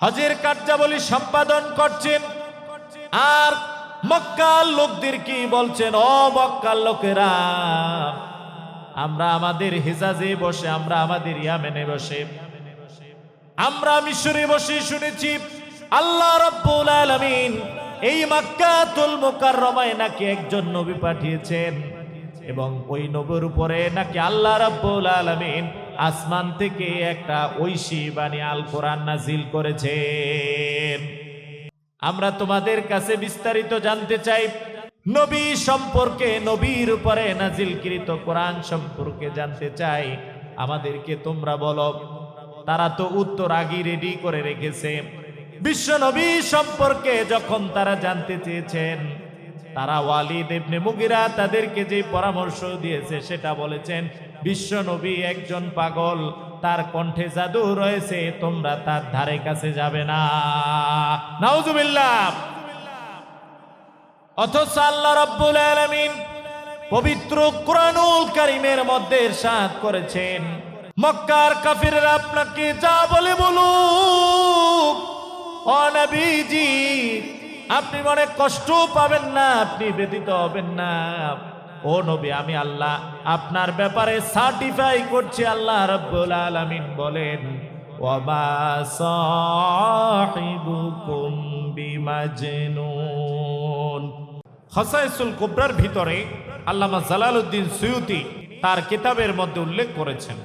হজের কার্যাবলী সম্পাদন করছেন। আর মক্কার লোকদের কি বলছেন? ও মক্কার লোকেরা, আমরা আমাদের হেজাজে বসে, আমরা আমাদের ইয়ামেনে বসে। আমরা মিশরে বসে শুনেছি, আল্লাহ রাব্বুল আলামিন এই মক্কাতুল মুকাররমায় নাকি একজন নবী পাঠিয়েছেন। এবং ওই নবীর উপরে নাকি আল্লাহ রাব্বুল আলামিন আসমান থেকে একটা ঐশী বাণী আল কোরআন নাজিল করেছেন আমরা তোমাদের কাছে বিস্তারিত জানতে চাই, নবী সম্পর্কে, নবীর উপরে নাজিলকৃত কোরআন সম্পর্কে জানতে চাই। আমাদেরকে তোমরা বলো, তারা তো উত্তর আগেই রেডি করে রেখেছে। বিশ্ব নবী সম্পর্কে যখন তারা জানতে চেয়েছেন, তারা ওয়ালিদ ইবনে মুগিরা তাদেরকে যে পরামর্শ দিয়েছে সেটা বলেছেন বিশ্ব নবী একজন পাগল, তার কণ্ঠে জাদু রয়েছে, তোমরা তার ধারে কাছে যাবে না। অথচ আল্লাহ রাব্বুল আলামিন পবিত্র কোরআনুল কারীমের মধ্যে ইরশাদ করেছেন, মক্কার কাফিররা আপনাকে যা বলে বলুক, ও নবীজি, আপনি মনে কষ্ট পাবেন না, আপনি ব্যতীত হবেন না। ও নবী, আমি আল্লাহ আপনার ব্যাপারে সার্টিফাই করছি, আল্লাহ রাব্বুল আলামিন বলেন বিমাজনুন। কুবরার ভিতরে আল্লামা জালালউদ্দিন সুয়ুতি তার কিতাবের মধ্যে উল্লেখ করেছেন।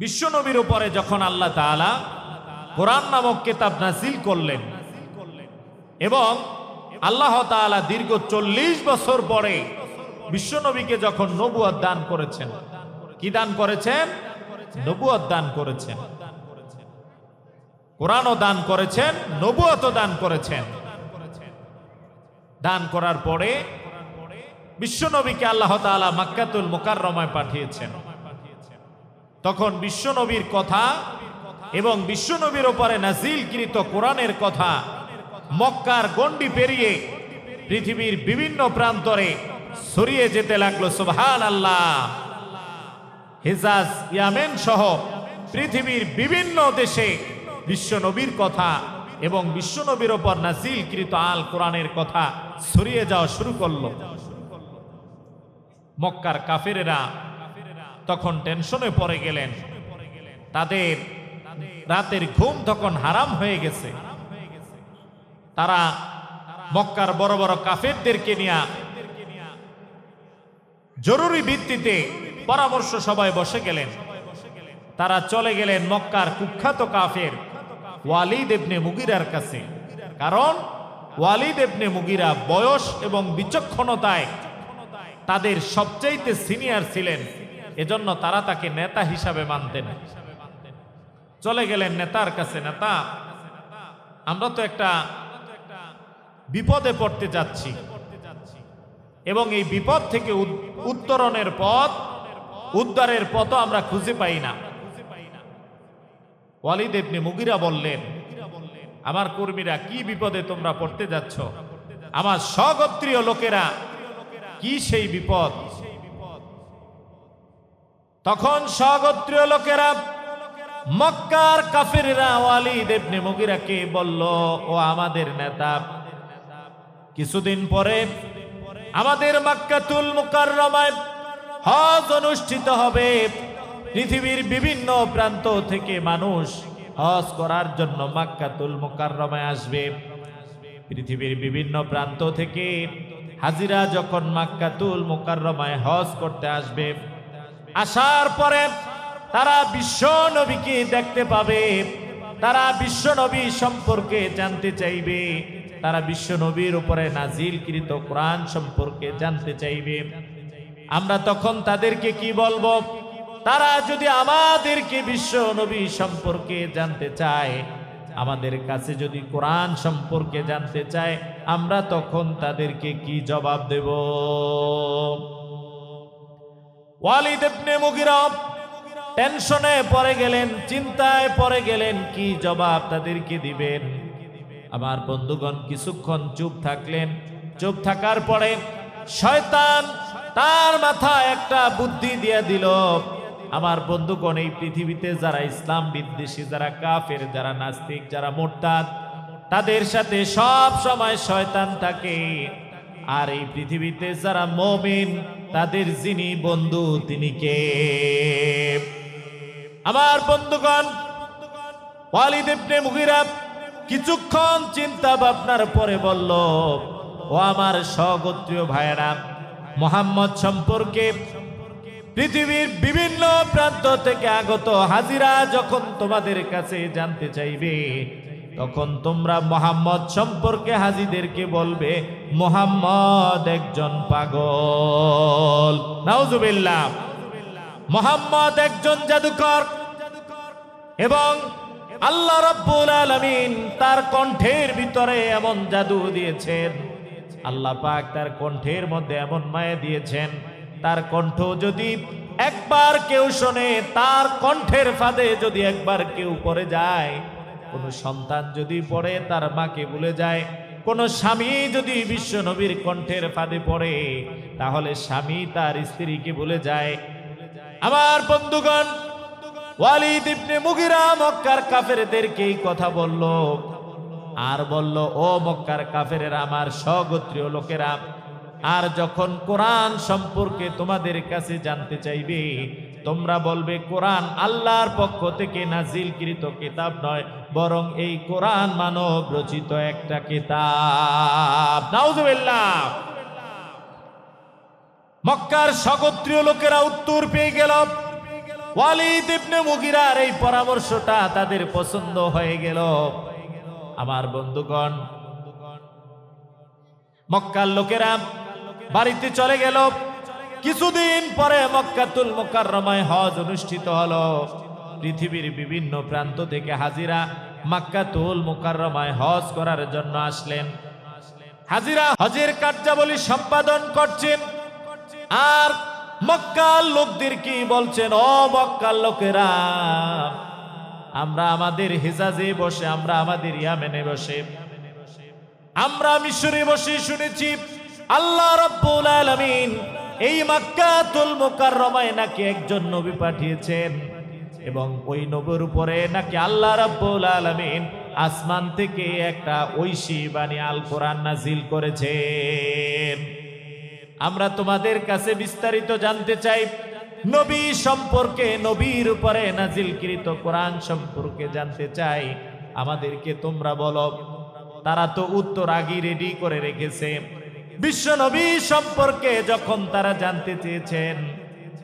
বিশ্বনবীর উপরে যখন আল্লাহ তাআলা কোরআন নামক কিতাব নাজিল করলেন এবং আল্লাহ তাআলা দীর্ঘ চল্লিশ বছর পরে বিশ্বনবীকে যখন নবুয়ত দান করেছেন, কি দান করেছেন? নবুয়ত দান করেছেন। কোরআনও দান করেছেন, নবুয়তও দান করেছেন। দান করার পরে বিশ্বনবীকে আল্লাহ তাআলা মাক্কাতুল মুকাররমায় পাঠিয়েছেন। তখন বিশ্বনবীর কথা এবং বিশ্বনবীর ওপরে নাজিলকৃত কোরআনের কথা মক্কার গণ্ডি পেরিয়ে পৃথিবীর বিভিন্ন প্রান্তরে ছড়িয়ে যেতে লাগল সুবহান আল্লাহ হেজাজ, ইয়ামেন সহ পৃথিবীর বিভিন্ন দেশে বিশ্বনবীর কথা এবং বিশ্বনবীর ওপর নাজিলকৃত আল কোরআনের কথা ছড়িয়ে যাওয়া শুরু করল। মক্কার কাফেরেরা তখন টেনশনে পড়ে গেলেন। তাদের রাতের ঘুম তখন হারাম হয়ে গেছে। তারা মক্কার বড় বড় কাফেরদেরকে নিয়ে জরুরি ভিত্তিতে পরামর্শ সবাই বসে গেলেন। তারা চলে গেলেন মক্কার কুখ্যাত কাফের ওয়ালিদ ইবনে মুগিরার কাছে। কারণ ওয়ালিদ ইবনে মুগিরা বয়স এবং বিচক্ষণতায় তাদের সবচাইতে সিনিয়র ছিলেন। এজন্য তারা তাকে নেতা হিসাবে মানতেন। চলে গেলেন নেতার কাছে। নেতা, আমরা তো একটা বিপদে পড়তে যাচ্ছি। এবং এই বিপদ থেকে উত্তরণের পথ, উদ্ধারের পথও আমরা খুঁজে পাই না। ওয়ালিদ ইবনে মুগিরা বললেন, আমার কর্মীরা কি বিপদে তোমরা পড়তে যাচ্ছ? আমার স্বগোত্রীয় লোকেরা কি সেই বিপদ? তখন স্বগোত্রীয় লোকেরা মক্কার কাফিররা ওয়ালিদ ইবনে মুগিরাকে বলল, ও আমাদের নেতা কিছুদিন পরে আমাদের মাক্কাতুল মুকাররমায় হজ অনুষ্ঠিত হবে। পৃথিবীর বিভিন্ন প্রান্ত থেকে মানুষ হজ করার জন্য মাক্কাতুল মুকাররমায় আসবে। পৃথিবীর বিভিন্ন প্রান্ত থেকে হাজিরা যখন মাক্কাতুল মুকাররমায় হজ করতে আসবে, আসার পরে তারা বিশ্ব নবীকে দেখতে পাবে, তারা বিশ্ব নবী সম্পর্কে জানতে চাইবে। তারা বিশ্ব নবীর উপরে নাজিলকৃত কোরআন সম্পর্কে জানতে চাইবে। আমরা তখন তাদেরকে কি বলব? তারা যদি আমাদেরকে বিশ্ব নবী সম্পর্কে জানতে চায়, আমাদের কাছে যদি কোরআন সম্পর্কে জানতে চায়, আমরা তখন তাদেরকে কি জবাব দেব? টেনশনে পড়ে গেলেন, চিন্তায় পড়ে গেলেন, কি জবাব তাদেরকে দিবেন? আমার বন্ধুগণ, কিছুক্ষণ চুপ থাকলেন। চুপ থাকার পরে শয়তান তার মাথায় একটা বুদ্ধি দিয়ে দিল, আমার বন্ধুগণ, এই পৃথিবীতে যারা ইসলাম বিদ্বেষী, যারা কাফের, যারা নাস্তিক, যারা মোরতাদ, তাদের সাথে সব সময় শয়তান থাকে। আর এই পৃথিবীতে যারা মমিন, তাদের যিনি বন্ধু, তিনি কে? আমার বন্ধুগণ, ওয়ালিদ ইবনে মুগিরা কিছুক্ষণ চিন্তা ভাবনার পরে বলল, ও আমার স্বগোত্রীয় ভাইয়েরা, মোহাম্মদ সম্পর্কে পৃথিবীর বিভিন্ন প্রান্ত থেকে আগত হাজিরা যখন তোমাদের কাছে জানতে চাইবে, তখন তোমরা মোহাম্মদ সম্পর্কে হাজিদেরকে বলবে, মোহাম্মদ একজন পাগল। নাউজুবিল্লাহ। মোহাম্মদ একজন জাদুকর। এবং আল্লাহ রাব্বুল আলামিন তার কণ্ঠের ভিতরে এমন জাদু দিয়েছেন। আল্লাহ পাক তার কণ্ঠের মধ্যে এমন মায়া দিয়েছেন, তার কণ্ঠ যদি একবার কেউ শোনে, তার কণ্ঠের ফাঁদে যদি একবার কেউ পড়ে যায়, কোন সন্তান যদি পড়ে, তার মাকে ভুলে যায়, কোন স্বামী যদি বিশ্ব নবীর কণ্ঠের ফাঁদে পড়ে, তাহলে স্বামী তার স্ত্রীকে ভুলে যায়। আমার বন্ধুগণ ওয়ালিদ ইবনে মুগিরা মক্কার কাফেরদেরকে এই কথা বলল। আর বলল, ও মক্কার কাফেরেরা, আমার স্বগোত্রীয় লোকেরা, আর যখন কোরআন সম্পর্কে তোমাদের কাছে জানতে চাইবে, তোমরা বলবে, কোরআন আল্লাহর পক্ষ থেকে নাজিলকৃত কিতাব নয়, বরং এই কোরআন মানব রচিত একটা কিতাব। নাউজুবিল্লাহ। মক্কার স্বগোত্রীয় লোকেরা উত্তর পেয়ে গেল। ওয়ালিদ ইবনে মুগিরার এই পরামর্শটা তাদের পছন্দ হয়ে গেল। আমার বন্ধুগণ, মক্কার লোকেরা বাড়িতে চলে গেল। কিছুদিন পরে মক্কাতুল মোকাররমায় হজ অনুষ্ঠিত হলো। পৃথিবীর বিভিন্ন প্রান্ত থেকে হাজিরা মক্কাতুল মোকাররমায় হজ করার জন্য আসলেন। হাজিরা হজের কার্যাবলী সম্পাদন করছেন। আর মক্কার লোকদের কি বলছেন? ও মক্কার লোকেরা, আমরা আমাদের হিজাজে বসে, আমরা আমাদের ইয়ামেনে বসে। আমরা মিশরে বসে শুনেছি, আল্লাহ রাব্বুল আলামিন এই মাক্কাতুল মুকাররমায় নাকি একজন নবী পাঠিয়েছেন এবং ওই নবীর উপরে নাকি আল্লাহ রাব্বুল আলামিন আসমান থেকে একটা ঐশী বাণী আল কোরআন নাজিল করেছেন। আমরা তোমাদের কাছে বিস্তারিত জানতে চাই। নবী সম্পর্কে, নবীর উপরে নাজিলকৃত কোরআন সম্পর্কে জানতে চাই। আমাদেরকে তোমরা বলো, তারা তো উত্তর আগে রেডি করে রেখেছে। বিশ্ব নবী সম্পর্কে যখন তারা জানতে চেয়েছেন,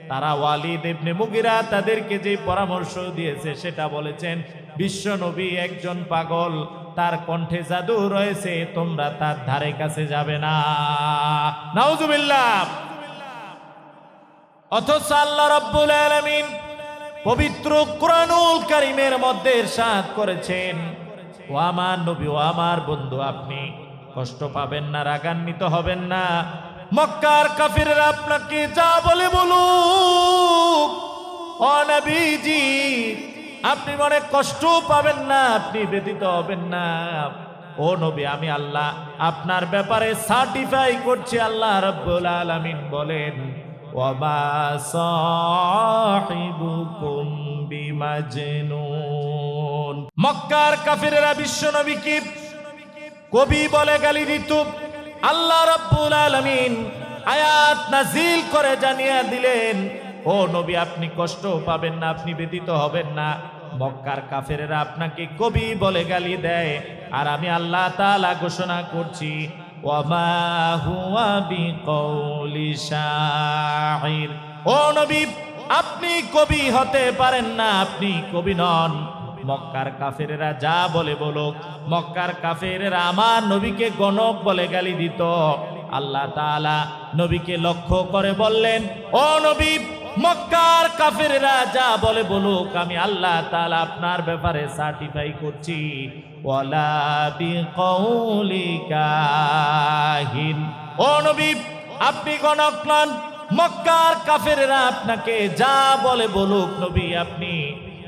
তারা ওয়ালিদ ইবনে মুগিরা তাদেরকে যে পরামর্শ দিয়েছে, সেটা বলেছেন, বিশ্ব নবী একজন পাগল। তার কণ্ঠে জাদু রয়েছে, তোমরা তার ধারে কাছে যাবে না। নাউজুবিল্লাহ। অথচ আল্লাহ রাব্বুল আলামিন পবিত্র কোরআনুল কারীমের মধ্যে ইরশাদ করেছেন, ও আমার নবী, ও আমার বন্ধু, আপনি কষ্ট পাবেন না, রাগান্বিত হবেন না। মক্কার কাফিররা আপনাকে যা বলে বলুক, ও নবীজি আপনি মনে কষ্ট পাবেন না, আপনি ব্যতীত হবেন না। ও নবী, আমি আল্লাহ আপনার ব্যাপারে সার্টিফাই করছি, আল্লাহ রাব্বুল আলামিন বলেন মক্কার কাফিরেরা বিশ্ব নবীকে কবি বলে গালি দিত। আল্লাহ রাব্বুল আলামিন আয়াত নাজিল করে জানিয়ে দিলেন ও নবী, আপনি কষ্ট পাবেন না, আপনি ব্যতীত হবেন না। মক্কার কাফেরেরা আপনাকে কবি বলে গালি দেয়। আর আমি আল্লাহ তাআলা ঘোষণা করছি ও নবী, আপনি কবি হতে পারেন না, আপনি কবি নন। মক্কার কাফেরেরা যা বলে বলো মক্কার কাফেরেরা আমার নবীকে গণক বলে গালি দিত। আল্লাহ তাআলা নবীকে লক্ষ্য করে বললেন, ও নবী মক্কার কাফেরেরা যা বলে বলুক, আমি আল্লাহ তাআলা আপনার ব্যাপারে সার্টিফাই করছি। আপনি গণক নন, মক্কার কাফেরেরা আপনাকে যা বলে বলুক, নবী, আপনি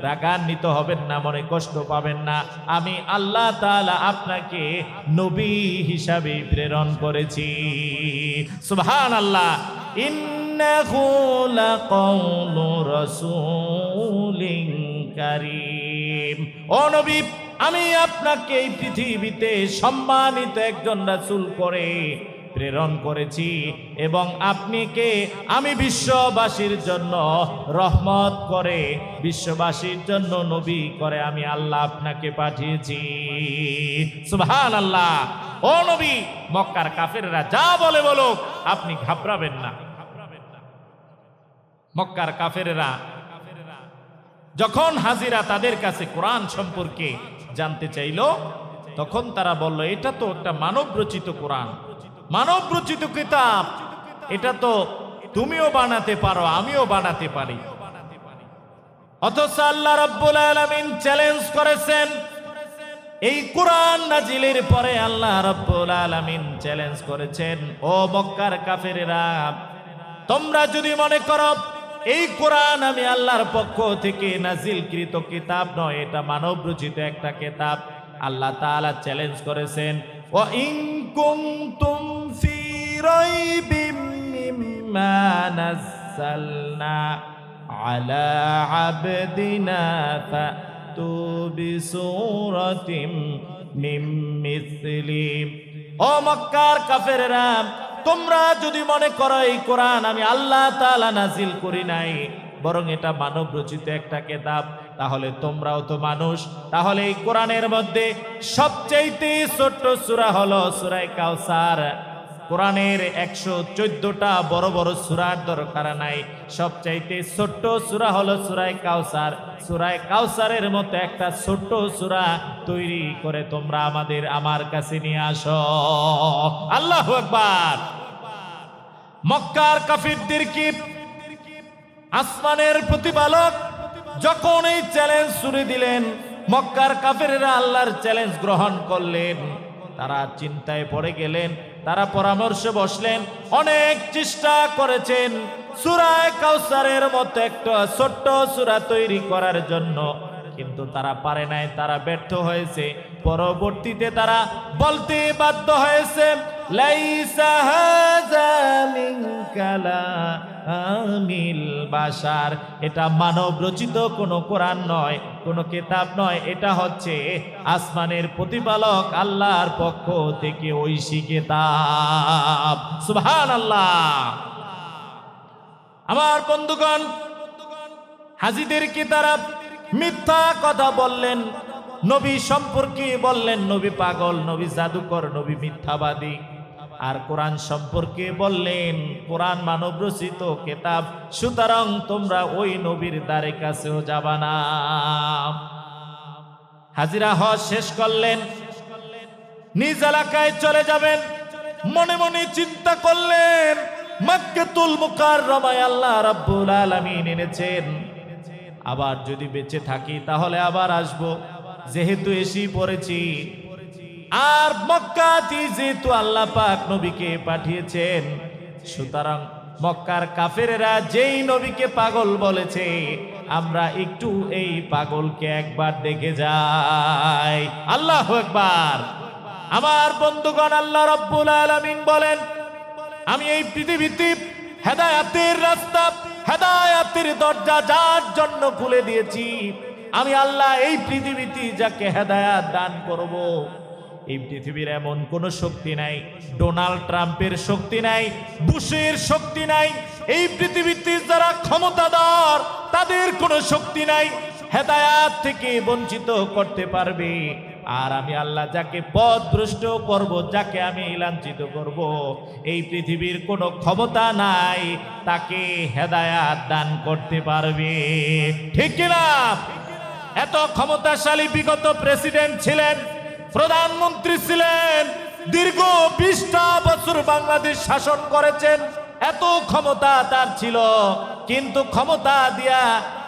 রাগান্বিত হবেন না, মনে কষ্ট পাবেন না। আমি আল্লাহ তালা আপনাকে নবী হিসাবে প্রেরণ করেছি। সুবহান আল্লাহ ইন্নাহু লাকাউলু রাসূলিন কারীম। ও আমি আপনাকে এই পৃথিবীতে সম্মানিত একজন রাসূল করে প্রেরণ করেছি এবং আপনিকে আমি বিশ্ববাসীর জন্য রহমত করে বিশ্ববাসীর জন্য নবী করে আমি আল্লাহ আপনাকে পাঠিয়েছি। সুবহান আল্লাহ ও নবী, মক্কার কাফেররা যা বলে বলুক, আপনি ঘাবড়াবেন না। মক্কার কাফেরেরা, যখন হাজিরা তাদের কাছে কোরআন সম্পর্কে জানতে চাইল, তখন তারা বলল, এটা তো একটা মানব রচিত কোরআন। মানব রচিত কিতাব। এটা তো তুমিও বানাতে পারো, আমিও বানাতে পারি। অথচ আল্লাহ রব্বুল আলামিন চ্যালেঞ্জ করেছেন, এই কোরআন নাজিলের পরে আল্লাহ রাব্বুল আলামিন চ্যালেঞ্জ করেছেন, ও মক্কার কাফেরেরা, তোমরা যদি মনে করো এই কোরআন আমি আল্লাহর পক্ষ থেকে নাজিলকৃত কিতাব নয়, এটা মানব রচিত একটা কিতাব। আল্লাহ তাআলা চ্যালেঞ্জ করেছেন ও ইন কুনতুম ফি রাইবিম মিম্মা নাযালনা আলা আবদিনা ফাতু বিসূরাতিম মিম মিসলিম ও মক্কার কাফেরেরা তোমরা যদি মনে করো এই কোরআন আমি আল্লাহ তালা নাজিল করি নাই, বরং এটা মানব রচিত একটা কেতাব, তাহলে তোমরাও তো মানুষ। তাহলে এই কোরআনের মধ্যে সবচাইতে ছোট্ট সূরা হলো সূরায়ে কাউসার। কোরআনের একশো চোদ্দটা বড় বড় সুরার দরকার নাই। সবচাইতে ছোট্ট সুরা হলো সুরায় কাউসার। সুরায় কাউসারের মতো একটা ছোট্ট সুরা তৈরি করে তোমরা আমাদের, আমার কাছে নিয়ে আসো। আল্লাহ একবার মক্কার কাফিরদের কি আসমানের প্রতিপালক যখন এই চ্যালেঞ্জ শুরু দিলেন, মক্কার কাফেরেরা আল্লাহর চ্যালেঞ্জ গ্রহণ করলেন। তারা চিন্তায় পড়ে গেলেন, তারা পরামর্শে বসলেন, অনেক চেষ্টা করেছেন। সুরায় কাউসারের মতো একটা ছোট্ট সুরা তৈরি করার জন্য কিন্তু তারা পারে নাই, তারা ব্যর্থ হয়েছে। পরবর্তীতে তারা বলতে বাধ্য হয়েছে বাশার। এটা মানব রচিত, কোনো কোরআন নয়, কোনো কেতাব নয়। এটা হচ্ছে আসমানের প্রতিপালক আল্লাহর পক্ষ থেকে ঐশী কিতাব। সুবহানাল্লাহ। আমার বন্ধুগণ, হাজিদের কি তারা মিথ্যা কথা বললেন, নবী সম্পর্কে বললেন, নবী পাগল, নবী জাদুকর, নবী মিথ্যাবাদী। আর কোরআন সম্পর্কে বললেন, কোরআন মানব রচিত কেতাব, সুতরাং তোমরা ওই নবীর দ্বারে কাছেও যাবা না। হাজিরা হজ শেষ করলেন, নিজ এলাকায় চলে যাবেন, মনে মনে চিন্তা করলেন, মাক্কাতুল মুকাররমায় আল্লাহ রাব্বুল আলামিন এনেছেন। আবার যদি বেঁচে থাকি, তাহলে আবার আসব। যেহেতু এসি পড়েছি। আর মক্কাতে যেহেতু আল্লাহ পাক নবীকে পাঠিয়েছেন, সুতরাং মক্কার কাফেরেরা যেই নবীকে পাগল বলেছে, আমরা একটু এই পাগলকে একবার দেখে যাই। আল্লাহ একবার আমার বন্ধুগণ, আল্লাহ রব্বুল আলামিন বলেন, আমি এই পৃথিবীতে হেদায়াতের রাস্তা হেদায়াতের দরজা যার জন্য খুলে দিয়েছি, আমি আল্লাহ এই পৃথিবীতে যাকে হেদায়াত দান করব, এই পৃথিবীর এমন কোন শক্তি নাই, ডোনাল্ড ট্রাম্পের শক্তি নাই, বুশের শক্তি নাই, এই পৃথিবীতে যারা ক্ষমতাধর, তাদের কোনো শক্তি নাই, হেদায়াত থেকে বঞ্চিত করতে পারবে। আর আমি আল্লাহ যাকে পথ ভ্রষ্ট করব, যাকে আমি লাঞ্ছিত করব, এই পৃথিবীর কোনো ক্ষমতা নাই, তাকে হেদায়াত দান করতে পারবে। ঠিক কিনা? এত ক্ষমতাশালী বিগত প্রেসিডেন্ট ছিলেন, প্রধানমন্ত্রী ছিলেন, দীর্ঘ বিশটা বছর বাংলাদেশ শাসন করেছেন, এত ক্ষমতা তার ছিল, কিন্তু ক্ষমতা দিয়া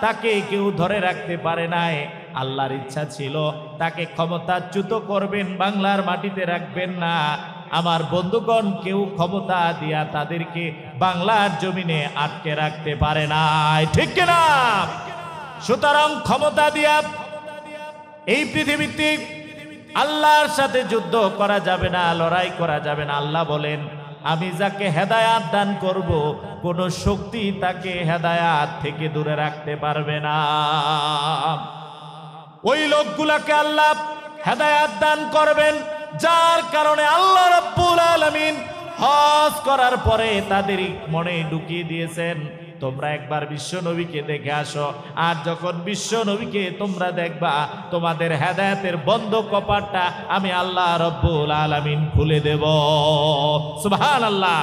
তাকে কেউ ধরে রাখতে পারে নাই। আল্লাহর ইচ্ছা ছিল, তাকে ক্ষমতাচ্যুত করবেন, বাংলার মাটিতে রাখবেন না। আমার বন্ধুগণ, কেউ ক্ষমতা দিয়া তাদেরকে বাংলার জমিনে আটকে রাখতে পারে নাই। ঠিক কিনা সুতরাং ক্ষমতা দিয়া এই পৃথিবীতে আল্লাহর সাথে যুদ্ধ করা যাবে না, লড়াই করা যাবে না। আল্লাহ বলেন, আমি যাকে হেদায়াত দান করব, কোন শক্তি তাকে হেদায়াত থেকে দূরে রাখতে পারবে না। ওই লোকগুলাকে আল্লাহ হেদায়াত দান করবেন, যার কারণে আল্লাহ রাব্বুল আলামিন হজ করার পরে তাদের মনে ঢুকিয়ে দিয়েছেন। তোমরা একবার বিশ্ব নবীকে দেখে আসো, আর যখন বিশ্ব নবীকে তোমরা দেখবা, তোমাদের হেদায়েতের বন্ধ কপাটটা আমি আল্লাহ রব্বুল আলামিন খুলে দেব। সুবহানাল্লাহ।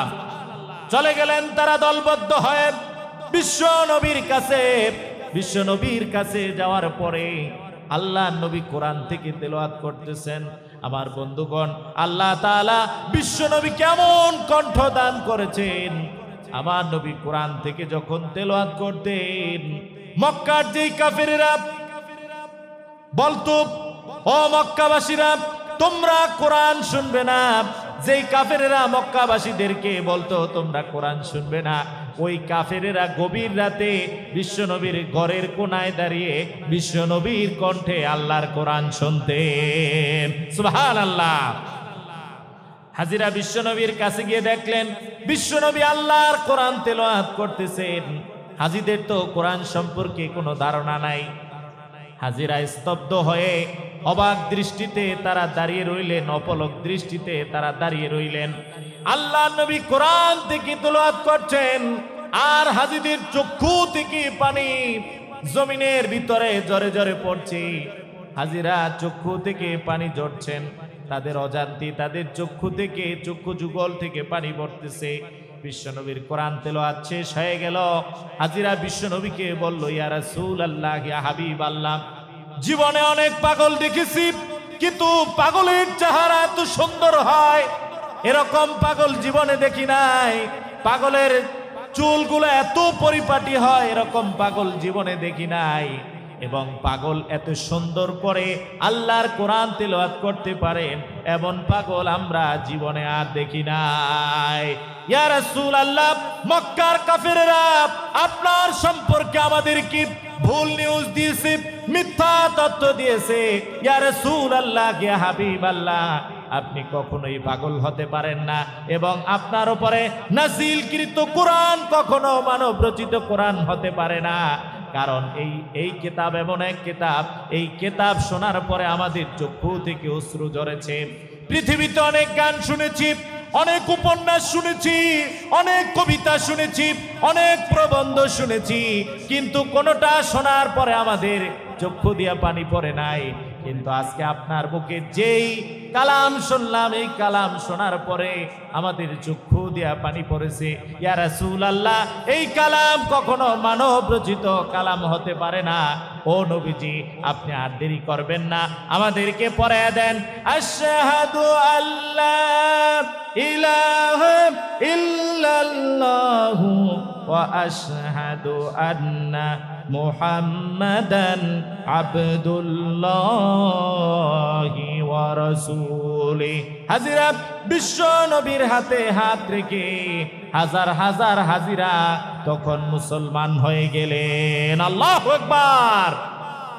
চলে গেলেন তারা দলবদ্ধ হয়ে বিশ্ব নবীর কাছে, বিশ্ব নবীর কাছে যাওয়ার পরে আল্লাহ নবী কোরআন থেকে তেলাওয়াত করতেছেন। আমার বন্ধুগণ, আল্লাহ তাআলা বিশ্ব নবী কেমন কণ্ঠ দান করেছেন। আমার নবী কোরআন থেকে যখন তেলাওয়াত করতেন, মক্কার যেই কাফেরেরা বলতো, ও মক্কাবাসীরা, তোমরা কোরআন শুনবে না। যেই কাফেরেরা মক্কাবাসীদেরকে বলতো, তোমরা কোরআন শুনবে না। ওই কাফেরেরা গভীর রাতে বিশ্বনবীর ঘরের কোনায় দাঁড়িয়ে বিশ্বনবীর কণ্ঠে আল্লাহর কোরআন শুনতেন। সুবহান আল্লাহ হাজিরা বিশ্বনবীর কাছে গিয়ে দেখলেন, বিশ্বনবী আল্লাহর কোরআন তেলাওয়াত করতেছেন। হাজিদের তো কোরআন সম্পর্কে কোনো ধারণা নাই। হাজিরা স্তব্ধ হয়ে অবাক দৃষ্টিতে তারা দাঁড়িয়ে রইলেন, অপলক দৃষ্টিতে তারা দাঁড়িয়ে রইলেন। আল্লাহ নবী কোরআন থেকে তুলাত করছেন, আর হাজিদের চক্ষু থেকে পানি জমিনের ভিতরে জরে জরে পড়ছে। হাজিরা চক্ষু থেকে পানি ঝরছেন, তাদের অজান্তি তাদের চক্ষু থেকে, চক্ষু যুগল থেকে পানি পড়তেছে। বিশ্বনবীর কোরআন তেলাওয়াত শেষ হয়ে গেল। হাজিরা বিশ্বনবীকে বলল, ইয়া রাসূল আল্লাহ ইয়া হাবিব আল্লাহ জীবনে অনেক পাগল দেখেছি, কিন্তু পাগলের চেহারা এত সুন্দর হয়, এরকম পাগল জীবনে দেখি নাই। পাগলের চুলগুলো এত পরিপাটি হয়, এরকম পাগল জীবনে দেখি নাই। এবং পাগল এত সুন্দর করে আল্লাহর কোরআন তেলাওয়াত করতে পারেন এমন পাগল আমরা জীবনে আর দেখি নাই। ইয়া আল্লাহ মক্কার কাফেরেরা আপনার সম্পর্কে আমাদের কি ভুল নিউজ দিয়েছে, মিথ্যা তথ্য দিয়েছে। ইয়া রাসূল আল্লাহ ইয়া হাবিব আল্লাহ আপনি কখনোই পাগল হতে পারেন না। এবং আপনার উপরে নাসিলকৃত কোরআন কখনো মানব রচিত কোরআন হতে পারে না। কারণ এই এই কিতাব এমন এক কিতাব। এই কিতাব শোনার পরে আমাদের চক্ষু থেকে অশ্রু ঝরেছে। পৃথিবীতে অনেক গান শুনেছি। অনেক উপন্যাস শুনেছি, অনেক কবিতা শুনেছি, অনেক প্রবন্ধ শুনেছি, কিন্তু কোনোটা শোনার পরে আমাদের চক্ষু দিয়া পানি পড়ে নাই। কিন্তু আজকে আপনার মুখে যেই কালাম শুনলাম, এই কালাম শোনার পরে আমাদের চক্ষু দিয়া পানি পড়েছে। ইয়া রাসূল আল্লাহ এই কালাম কখনো মানব রচিত কালাম হতে পারে না। ও নবীজি, আপনি আর দেরি করবেন না, আমাদেরকে পড়ে দেন। আশহাদু আল্লাহ ইলাহ ইল্লাল্লাহু ওয়া أن আন্না عبد الله ورسوله. হাজিরা বিশ্ব নবীর হাতে হাত রেখে হাজার হাজার হাজিরা তখন মুসলমান হয়ে গেলেন। আল্লাহ আকবার।